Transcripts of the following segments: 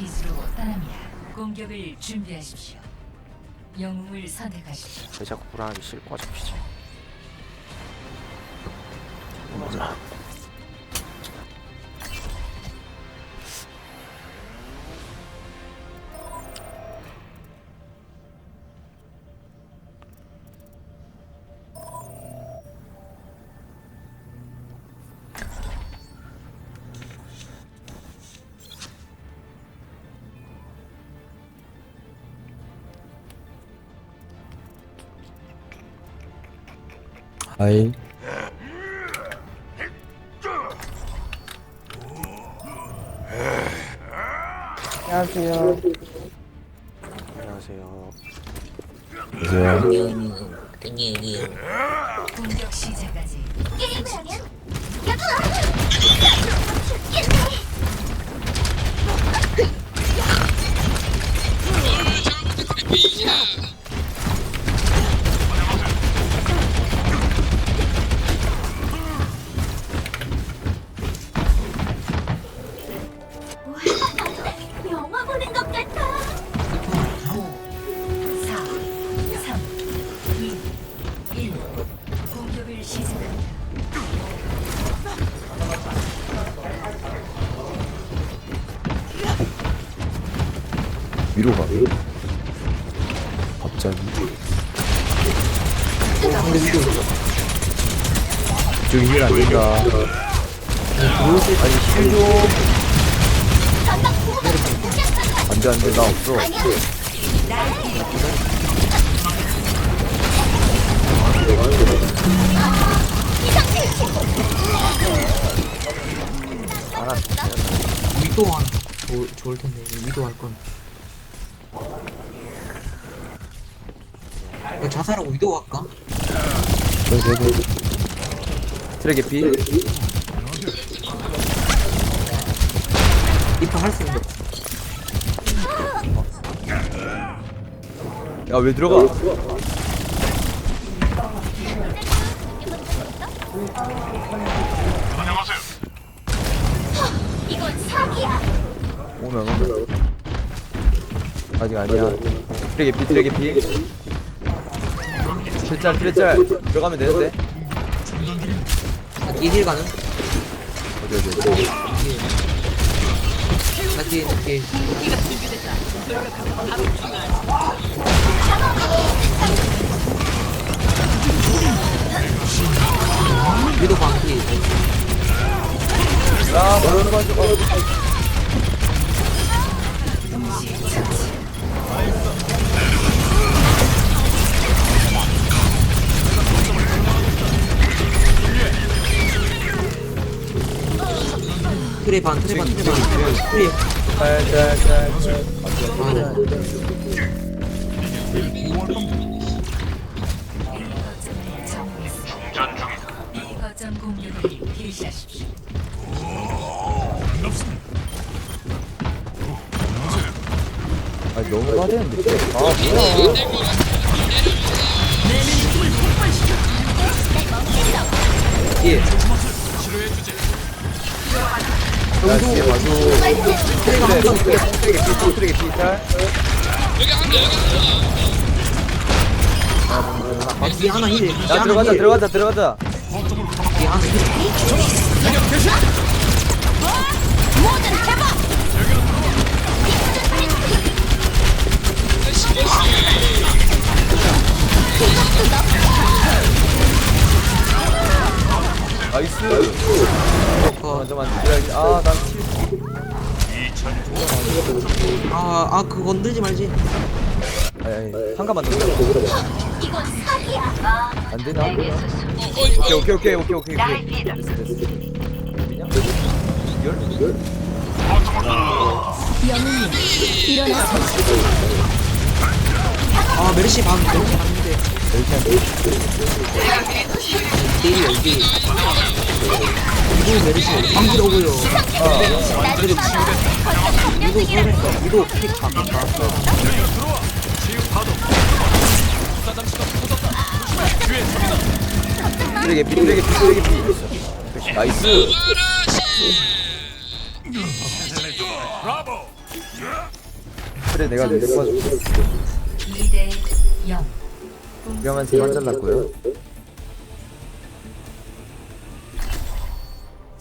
기지로 떠납니다. 공격을 준비하십시오. 영웅을 선택하십시오. 왜 자꾸 불안하게 싣고 와주시지 맞아 아이 안녕하세요 이제 공격 시작 위로 가 갑자기. 저기 힐 안 된다. 아니 힐 좀. 안돼 안돼 나 없어. 위도 하나 좋, 좋을 텐데 위도 할 건. 이거 자살하고 위도 할까? 네네네 트랙 에 피 리퍼 할수 있는데. 야왜 들어가 이건 사기야. 오면 오면 아직 아니야 트랙 에 피 트랙 에 피 트랙짤 트랙짤 들어가면 되는데 나 뒤에 힐 가는? 어디 어디 어디 나 뒤에 나 뒤에. 위도 방피. 야 모르는 거 하지 트레 반 트레 반 트레 반 트레. 아, 네. 이 거점 공격을 개시하십시오. 아니 너무 화대는데 아 뭐야 뒤에. 나이스 어, 먼저 만들어야지 아난 아, 아, 그거 건들지 말지. 아니 아니 한가만 더 이건 사기야. 안 되나? 오케이 오케이 오케이 오케이 오케이 오케이 됐어 됐어 어디냐? 열? 열? 아, 메르시 방, 메르시 방인데. 내일 여기. 이거 메르시 방기라고요. 그래도 이거 설했어. 이거 픽. 트랙에 피 트랙에 피 트랙에 피 나이스 그래 내가 내가 2대 0. 위험한 세번 잘랐고요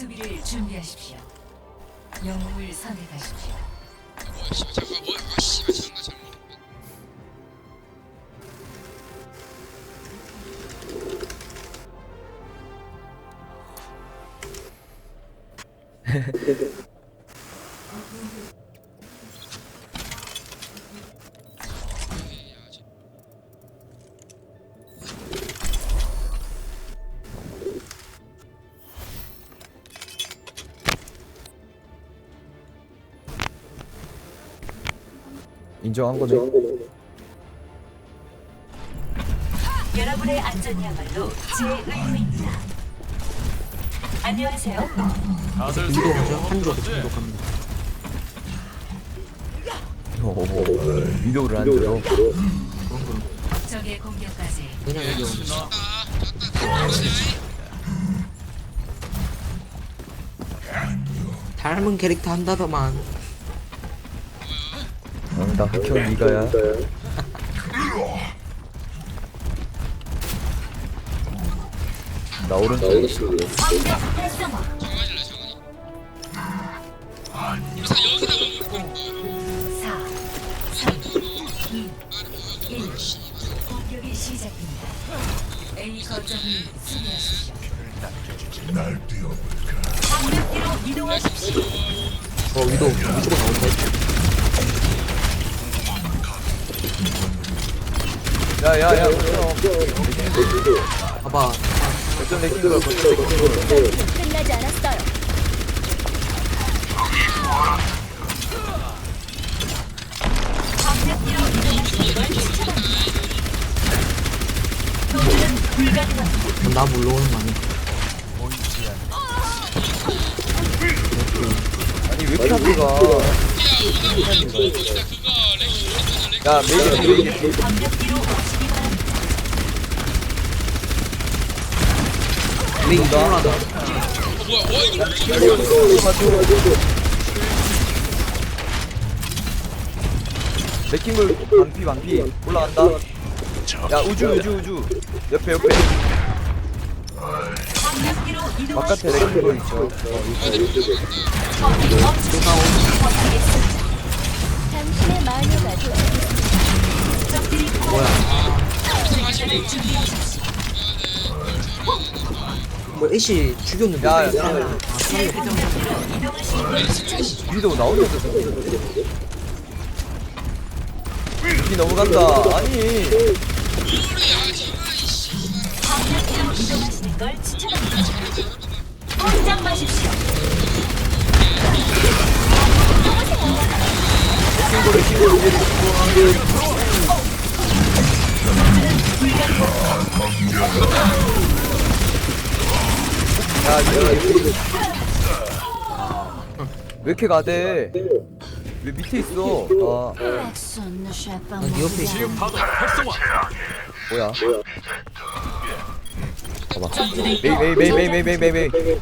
수비를 준비하십시오. 영웅을 선택하십시오. 인정한 거네. 여러분의 안전이야말로 제 의무입니다. 안녕하세요. 위도 가죠? 한조 한조 갑니다. 오 위도를 안 들어. 적의 공격까지. 그냥 여기 오는 닮은 캐릭터 한다더만 아니다 흑형 니가야 나 오른쪽에 있어 사, 삼, 이, 일. 공격이 시작됩니다. A 거점을 수비하십시오. 방벽뒤로 이동하십시오. 어 위도 위쪽으로 나온다 야야야. 봐봐. 내키는 거야 어쩜 내키는 거야 끝나지 않았어요. 그럼 나 물러오는 거 아니야? 아니 왜 이렇게 앞에 가 야, 메이드, 메이 드. 왜 이동을 하다 레킹볼 반피, 반피. 올라간다. 야, 우주, 우주, 우주. 옆에, 옆에. 바깥에 레킹볼 있죠. 당신의 마녀가 되어 뭐 애쉬 죽였는데 야, 야, 아, 살려. 위도 나오면서 이 넘어간다. 아니. 이동하시는 걸 추천합 야, 이거 왜 이렇게 가대? 왜 밑에 있어? 아, 난네 옆에 있어 뭐야? 봐봐. 메이, 메이, 메이, 메이, 메이, 메이, 메이, 메이.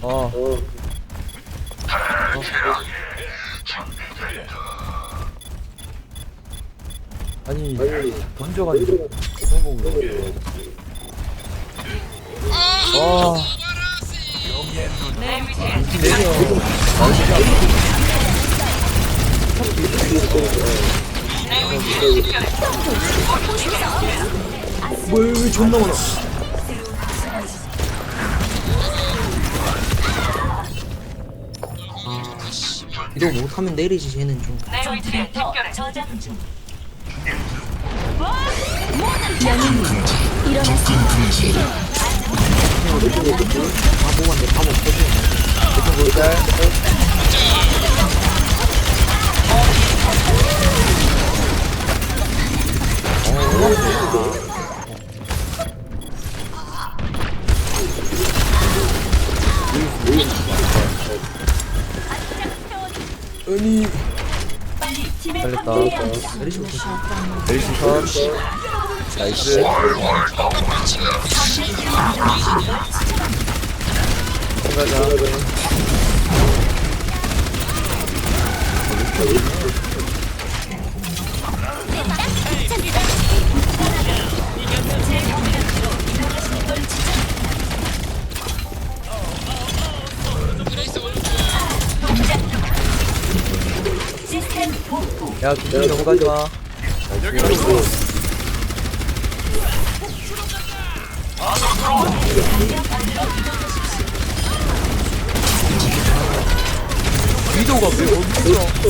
어. 아니, 던져가지고 성공으로. 아. 않아. 뭘 존나 많아 아 이거 못하면 내리지 쟤는 좀 저장 중. 바보가 내밥 없거든 대충 볼까? 아니. 내리시부터 멜시 선. 나이스. 들어가자. 야 두준이 넘어가지 마 위도가 왜 어디 있어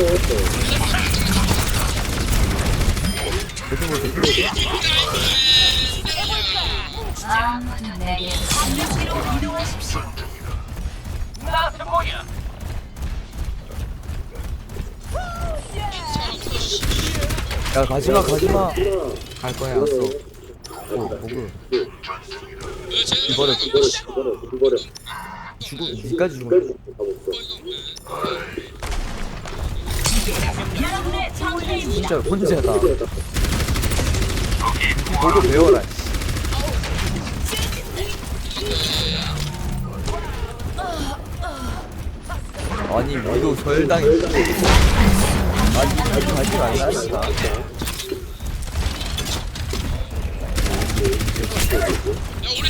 야 가지마 가지마 갈 거야. 알았어. 어 보그 이버려 죽어 니까지 죽어. 진짜 혼자다. 보고 배워라 아니 위도 절당이 아니 아니 가지 말라니까 冻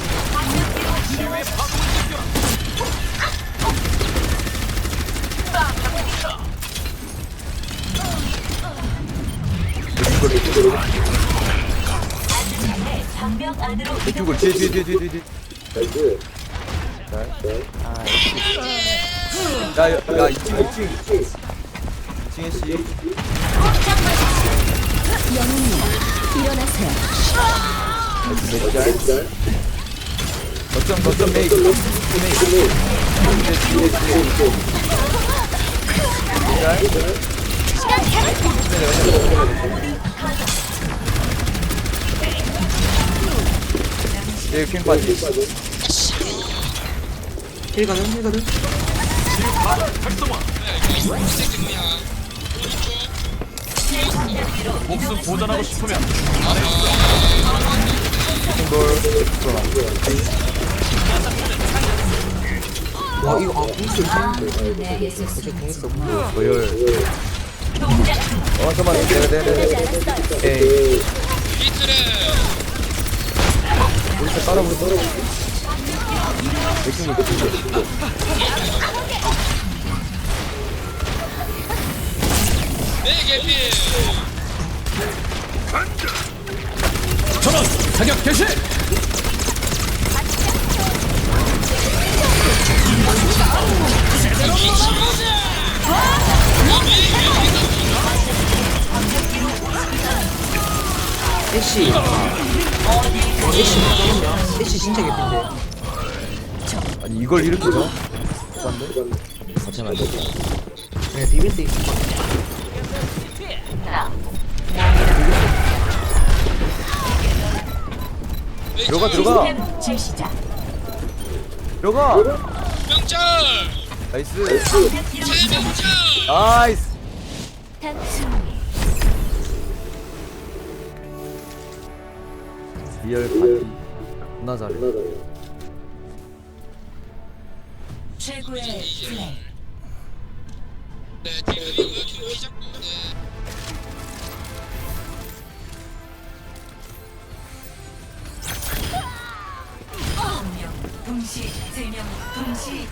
이쪽을 뒤에 뒤에 뒤에 뒤에 뒤에 아, 야, 야, 야, 2층, 2층. 2층에 씨. 영웅님, 일어나세요. 몇 거점, 거점 메이크. 메이크. 뒤에, 뒤에, 뒤에. 예, 퀸 빠지. 힐 가는 힐 가는. 와 이거 아 공수 어제 공했어. 보열. 어, 잠깐만. 네, 네, 네, 네. 에이. 다 따라보고 따라보고. 맥주님, 맥주님. 애쉬. 애쉬 잠깐만요. 애쉬 진짜 개핀데. 아니, 이걸 이렇게 줘? 잠깐만. 그냥 비빌 때 있어. 들어가, 들어가. 시스템 실시작. 들어가. 명절 나이스. 대명절 나이스. 당신 리얼 파티. 존나 잘해. 최고의 플레이. 네 잡고 네. 한 명, 동시, 세 명, 동시